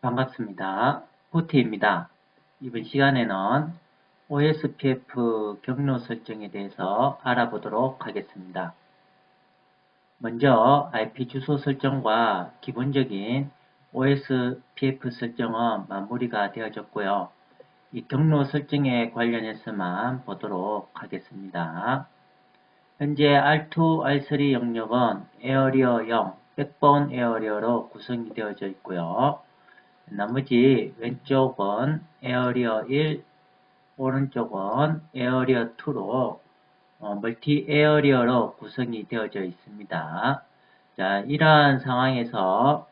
반갑습니다. 후티입니다. 이번 시간에는 OSPF 경로 설정에 대해서 알아보도록 하겠습니다. 먼저 IP 주소 설정과 기본적인 OSPF 설정은 마무리가 되어졌고요. 이 경로 설정에 관련해서만 보도록 하겠습니다. 현재 R2, R3 영역은 에어리어 0, 백본 에어리어로 구성이 되어져 있고요. 나머지 왼쪽은 에어리어 1, 오른쪽은 에어리어 2로 어, 멀티 에어리어로 구성이 되어져 있습니다. 자, 이러한 상황에서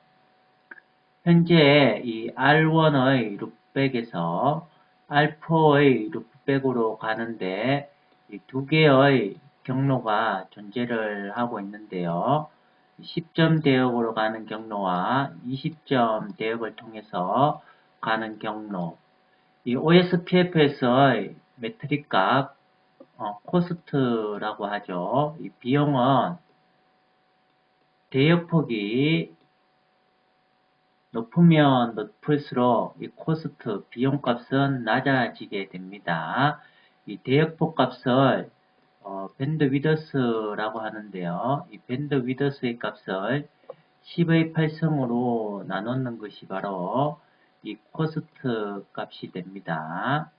현재 이 R1의 룩백에서 R4의 룩백으로 가는데 이 두 개의 경로가 존재를 하고 있는데요. 10점 대역으로 가는 경로와 20점 대역을 통해서 가는 경로 이 OSPF에서의 매트릭 값 어, 코스트라고 하죠. 이 비용은 대역폭이 높으면 높을수록 이 코스트 비용 값은 낮아지게 됩니다. 이 대역폭 값을 어, 밴드 위더스라고 하는데요. 이 밴드 위더스의 값을 10의 8승으로 나누는 것이 바로 이 코스트 값이 됩니다.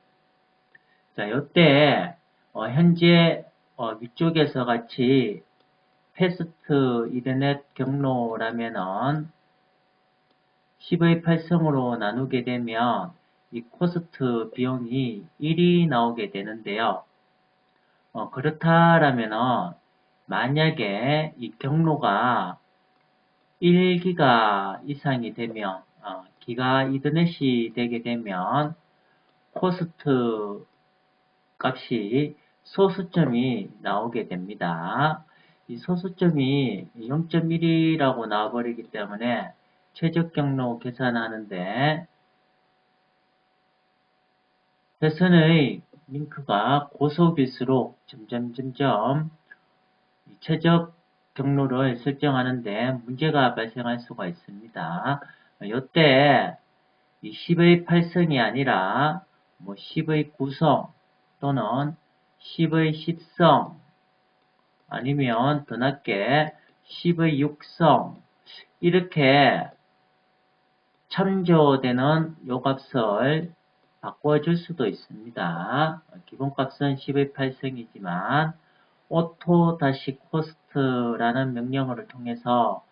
자, 이때 어, 현재 어, 위쪽에서 같이 패스트 이더넷 경로라면은 10의 8승으로 나누게 되면 이 코스트 비용이 1이 나오게 되는데요. 어, 그렇다라면 만약에 이 경로가 1기가 이상이 되면 어, 기가 이더넷이 되게 되면 코스트 값이 소수점이 나오게 됩니다. 이 소수점이 0.1이라고 나와버리기 때문에 최적 경로 계산하는데 회선의 링크가 고속일수록 점점 점점 최적 경로를 설정하는데 문제가 발생할 수가 있습니다. 이때 10의 8성이 아니라 뭐 10의 9성 또는 10의 10성 아니면 더 낮게 10의 6성 이렇게 참조되는 요 값을 바꿔줄 수도 있습니다. 기본값은 10의 8승이지만 auto-cost라는 명령어를 통해서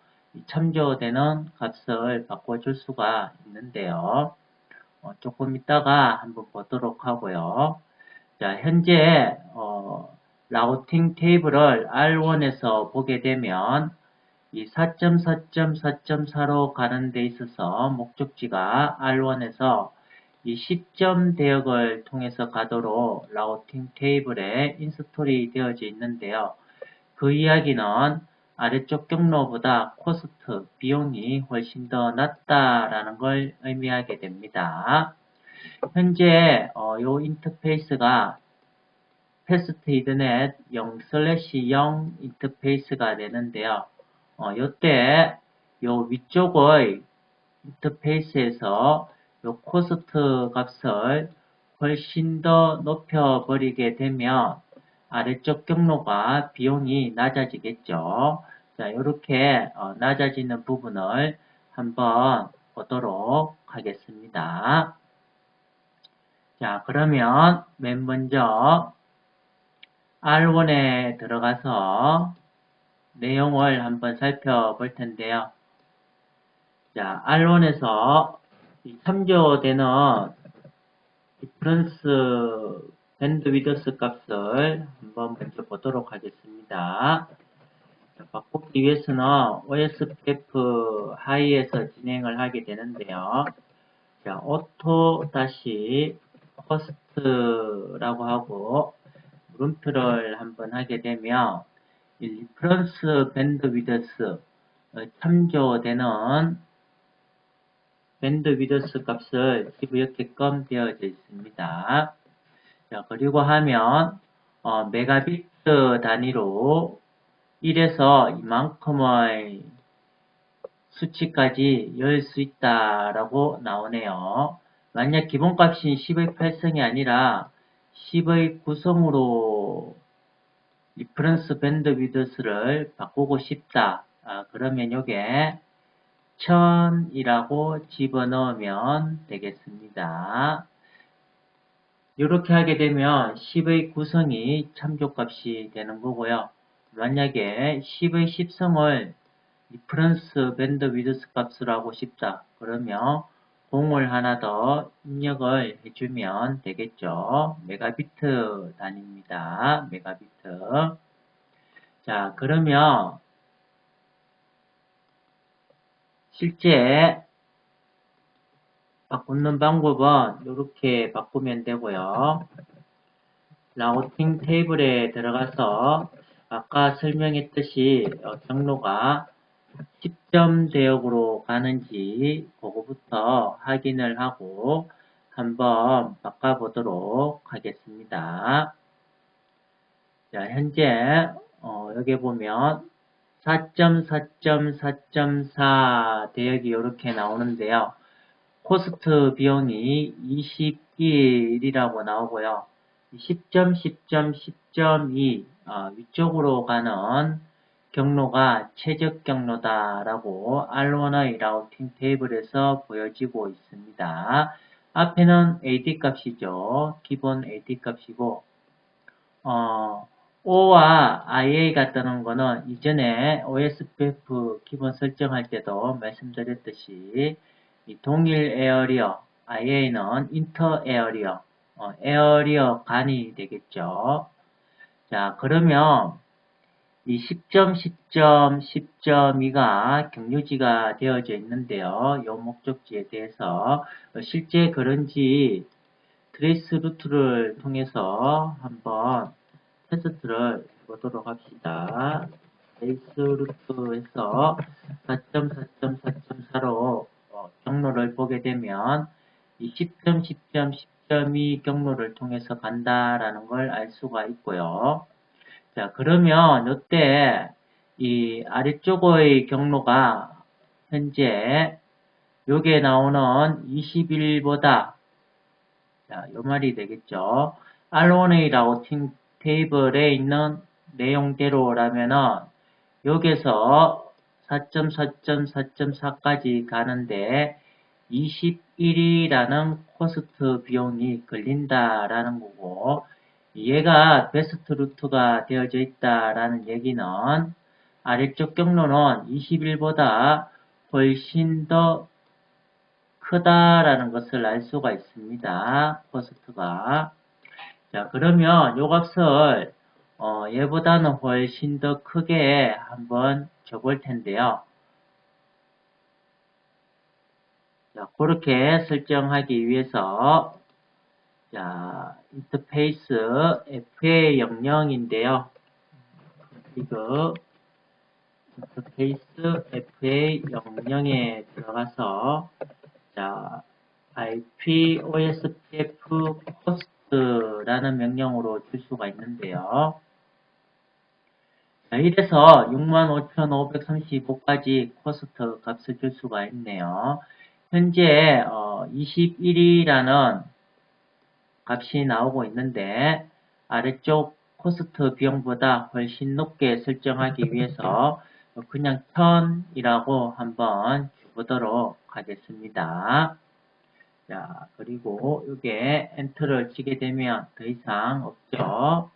참조되는 값을 바꿔줄 수가 있는데요. 어, 조금 이따가 한번 보도록 하고요. 자, 현재 어, 라우팅 테이블을 R1에서 보게 되면 이 4.4.4.4로 가는 데 있어서 목적지가 R1에서 이 시점 대역을 통해서 가도록 라우팅 테이블에 인스톨이 되어져 있는데요. 그 이야기는 아래쪽 경로보다 코스트, 비용이 훨씬 더 낮다라는 걸 의미하게 됩니다. 현재 어, 요 인터페이스가 패스트 이드넷 0/0 인터페이스가 되는데요. 어, 요때 요 위쪽의 인터페이스에서 요 코스트 값을 훨씬 더 높여버리게 되면 아래쪽 경로가 비용이 낮아지겠죠. 자, 이렇게 어, 낮아지는 부분을 한번 보도록 하겠습니다. 자, 그러면 맨 먼저 R1에 들어가서 내용을 한번 살펴볼 텐데요. 자, R1에서 3조 되는 디프런스 밴드 위더스 값을 한번 먼저 보도록 하겠습니다. 자, 바꾸기 위해서는 OSPF 하이에서 진행을 하게 되는데요. 자, 오토 다시 코스트라고 하고 물음표를 한번 하게 되면 리퍼런스 밴드 위더스 참조되는 밴드 위더스 값을 집어넣게끔 되어져 있습니다. 자, 그리고 하면 어, 메가비트 단위로 1에서 이만큼의 수치까지 열 수 있다라고 나오네요. 만약 기본값인 10의 8성이 아니라 10의 구성으로 리퍼런스 밴드 위드스를 바꾸고 싶다. 아, 그러면 요게 1000이라고 집어넣으면 되겠습니다. 이렇게 하게 되면 10의 구성이 참조값이 되는 거고요. 만약에 10의 10성을 리퍼런스 밴드 위드스 값을 하고 싶다. 그러면 공을 하나 더 입력을 해주면 되겠죠. 메가비트 단위입니다. 메가비트. 자, 그러면 실제 바꾸는 방법은 이렇게 바꾸면 되고요. 라우팅 테이블에 들어가서 아까 설명했듯이 어, 경로가 10점 대역으로 가는지 그거부터 확인을 하고 한번 바꿔보도록 하겠습니다. 자, 현재 어, 여기 보면 4.4.4.4 대역이 이렇게 나오는데요. 코스트 비용이 21이라고 나오고요. 10점, 10점, 10.2 어, 위쪽으로 가는 경로가 최적 경로다라고 R1의 라우팅 테이블에서 보여지고 있습니다. 앞에는 AD 값이죠. 기본 AD 값이고 어, O와 IA가 뜨는 거는 이전에 OSPF 기본 설정할 때도 말씀드렸듯이 동일 에어리어, IA는 인터 에어리어, 어, 에어리어 간이 되겠죠. 자, 그러면 이 10점, 10점, 10.2가 경유지가 되어져 있는데요. 이 목적지에 대해서 실제 그런지 트레이스 루트를 통해서 한번 테스트를 보도록 합시다. 트레이스 루트에서 4.4.4.4로 어, 경로를 보게 되면 이 10점, 10점, 10.2 경로를 통해서 간다라는 걸 알 수가 있고요. 자, 그러면 이때 이 아래쪽의 경로가 현재 여기에 나오는 21보다 자, 요 말이 되겠죠. R1A 라우팅 테이블에 있는 내용대로라면은 여기서 4.4.4.4까지 가는데 21이라는 코스트 비용이 걸린다라는 거고 얘가 베스트 루트가 되어져 있다라는 얘기는 아래쪽 경로는 21보다 훨씬 더 크다라는 것을 알 수가 있습니다. 코스트가. 자, 그러면 요 값을 어, 얘보다는 훨씬 더 크게 한번 줘볼 텐데요. 자, 그렇게 설정하기 위해서 자, 인터페이스 FA00인데요. 이거 인터페이스 FA00에 들어가서 자, IP OSPF 코스트 라는 명령으로 줄 수가 있는데요. 자, 이래서 65,535까지 코스트 값을 줄 수가 있네요. 현재 어, 21이라는 값이 나오고 있는데 아래쪽 코스트 비용보다 훨씬 높게 설정하기 위해서 그냥 1000이라고 한번 주보도록 하겠습니다. 자, 그리고 이게 엔터를 치게 되면 더 이상 없죠.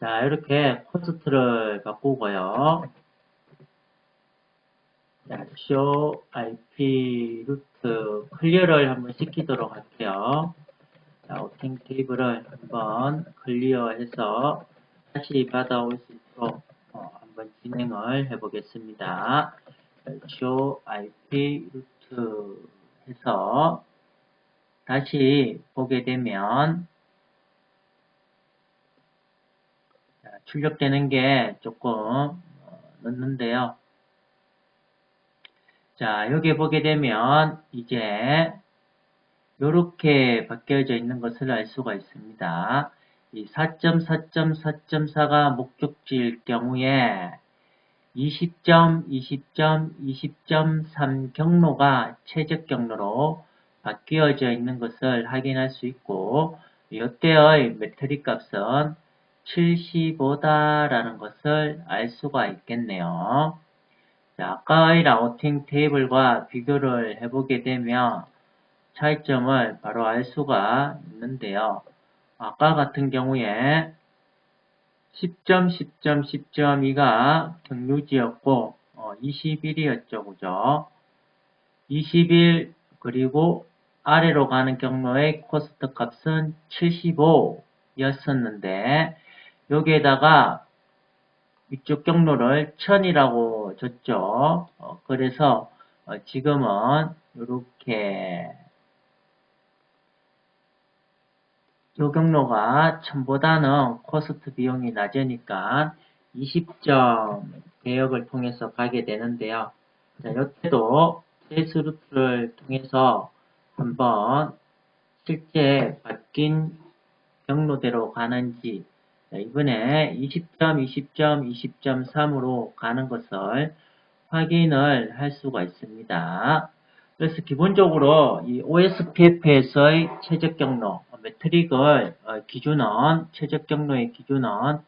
자, 이렇게 코스트를 바꾸고요. 자, show IP 루트 클리어를 한번 시키도록 할게요. 자, 오팅 테이블을 한번 클리어해서 다시 받아올 수 있도록 어, 한번 진행을 해보겠습니다. show IP 루트 해서 다시 보게 되면 출력되는 게 조금 어, 늦는데요. 자, 여기 보게 되면 이제 이렇게 바뀌어져 있는 것을 알 수가 있습니다. 이 4.4.4.4가 목적지일 경우에 20점, 20점, 20.3 경로가 최적 경로로 바뀌어져 있는 것을 확인할 수 있고 이때의 메트릭 값은 75다라는 것을 알 수가 있겠네요. 자, 아까의 라우팅 테이블과 비교를 해보게 되면 차이점을 바로 알 수가 있는데요. 아까 같은 경우에 10점, 10점, 10.2가 경유지였고 어, 21이었죠. 그죠? 21 그리고 아래로 가는 경로의 코스트 값은 75였었는데 여기에다가 이쪽 경로를 1000이라고 줬죠. 어, 그래서 어, 지금은 이렇게 이 경로가 1000보다는 코스트 비용이 낮으니까 20점 대역을 통해서 가게 되는데요. 자, 이때도 제스 루트를 통해서 한번 실제 바뀐 경로대로 가는지 이번에 20점, 20점, 20.3으로 가는 것을 확인을 할 수가 있습니다. 그래서 기본적으로 이 OSPF에서의 최적 경로, 매트릭을 어, 기준은, 최적 경로의 기준은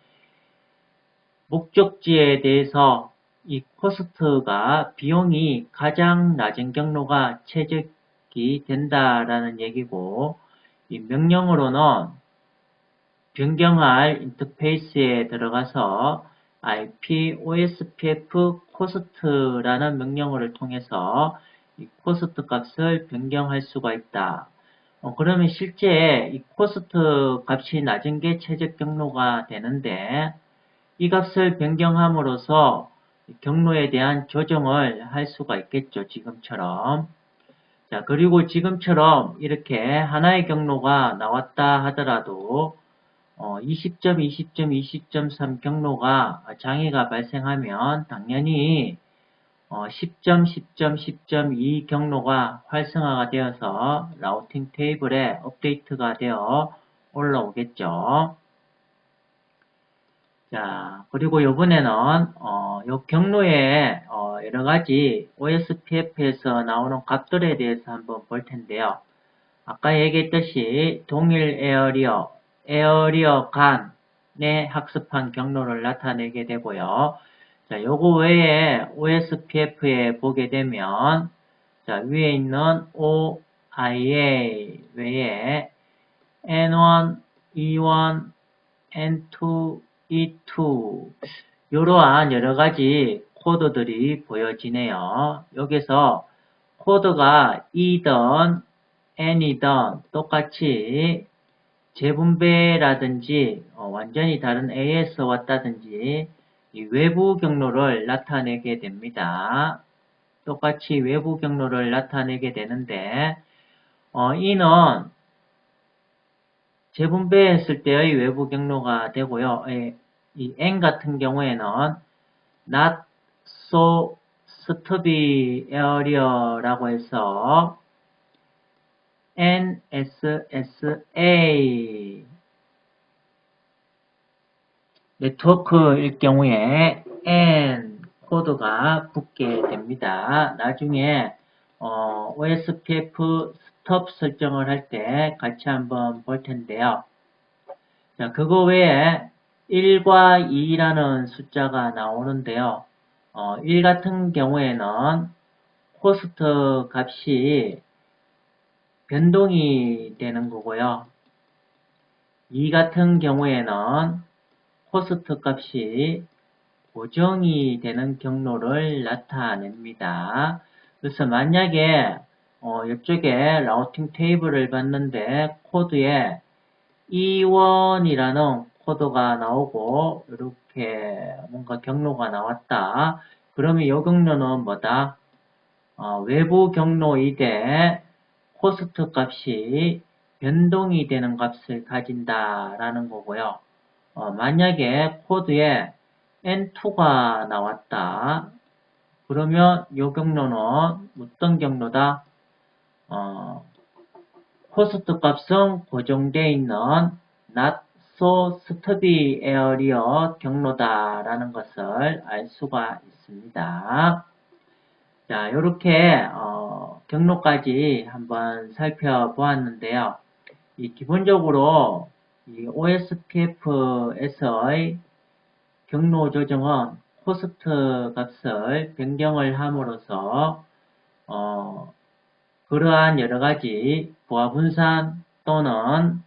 목적지에 대해서 이 코스트가 비용이 가장 낮은 경로가 최적이 된다라는 얘기고 이 명령으로는 변경할 인터페이스에 들어가서 IP OSPF 코스트라는 명령어를 통해서 이 코스트 값을 변경할 수가 있다. 어, 그러면 실제 이 코스트 값이 낮은 게 최적 경로가 되는데 이 값을 변경함으로써 경로에 대한 조정을 할 수가 있겠죠. 지금처럼. 자, 그리고 지금처럼 이렇게 하나의 경로가 나왔다 하더라도 어, 20점, 20점, 20.3 경로가 장애가 발생하면 당연히 어, 10점, 10점, 10.2 경로가 활성화가 되어서 라우팅 테이블에 업데이트가 되어 올라오겠죠. 자, 그리고 이번에는 어, 요 경로에 어, 여러 가지 OSPF에서 나오는 값들에 대해서 한번 볼 텐데요. 아까 얘기했듯이 동일 에어리어, 에어리어 간의 학습한 경로를 나타내게 되고요. 자, 요거 외에 OSPF에 보게 되면 자, 위에 있는 OIA 외에 N1, E1, N2, E2 이러한 여러 가지 코드들이 보여지네요. 여기서 코드가 E든 N이든 똑같이 재분배라든지 어, 완전히 다른 A에서 왔다든지 외부 경로를 나타내게 됩니다. 똑같이 외부 경로를 나타내게 되는데 어, 이는 재분배했을 때의 외부 경로가 되고요. 이 N 같은 경우에는 not so stubby area라고 해서 NSSA 네트워크일 경우에 N 코드가 붙게 됩니다. 나중에 어, OSPF 스톱 설정을 할 때 같이 한번 볼 텐데요. 자, 그거 외에 1과 2라는 숫자가 나오는데요. 어, 1 같은 경우에는 코스트 값이 변동이 되는 거고요. 2 같은 경우에는 코스트 값이 고정이 되는 경로를 나타냅니다. 그래서 만약에 어, 이쪽에 라우팅 테이블을 봤는데 코드에 E1이라는 코드가 나오고 이렇게 뭔가 경로가 나왔다. 그러면 이 경로는 뭐다? 어, 외부 경로이대 코스트 값이 변동이 되는 값을 가진다라는 거고요. 어, 만약에 코드에 N2가 나왔다. 그러면 이 경로는 어떤 경로다? 어, 코스트 값은 고정되어 있는 not 앞서 스터디 에어리어 경로다라는 것을 알 수가 있습니다. 자, 이렇게 어, 경로까지 한번 살펴보았는데요. 이 기본적으로 이 OSPF에서의 경로 조정은 호스트 값을 변경을 함으로써 어, 그러한 여러 가지 부하 분산 또는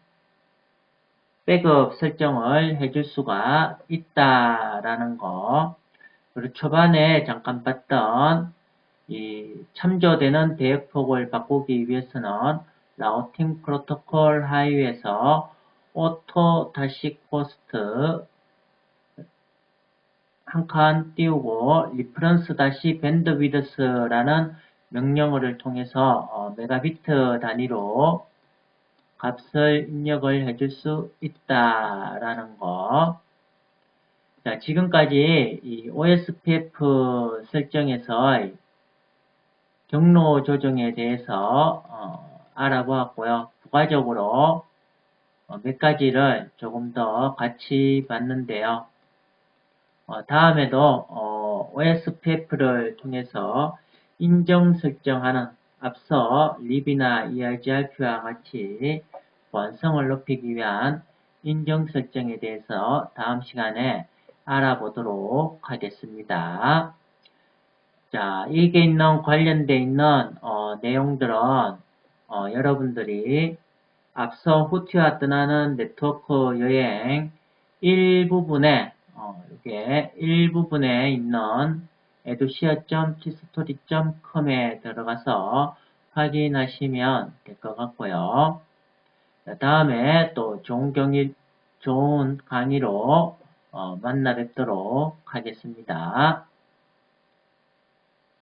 백업 설정을 해줄 수가 있다라는 거. 그리고 초반에 잠깐 봤던 이 참조되는 대역폭을 바꾸기 위해서는 라우팅 프로토콜 하위에서 오토 다시 코스트 한칸 띄우고 리퍼런스 다시 위드스라는 명령어를 통해서 어, 메가비트 단위로 값을 입력을 해줄 수 있다라는 거. 자, 지금까지 이 OSPF 설정에서 경로 조정에 대해서 어, 알아보았고요. 부가적으로 어, 몇 가지를 조금 더 같이 봤는데요. 어, 다음에도 어, OSPF를 통해서 인정 설정하는 앞서 립이나 ERGRP와 같이 완성을 높이기 위한 인정 설정에 대해서 다음 시간에 알아보도록 하겠습니다. 자, 이게 있는 관련되어 있는 어, 내용들은 어, 여러분들이 앞서 후티와 떠나는 네트워크 여행 일부분에 어, 이게 일부분에 있는 edusia.tstory.com에 들어가서 확인하시면 될 것 같고요. 다음에 또 좋은 경일, 좋은 강의로 어, 만나 뵙도록 하겠습니다.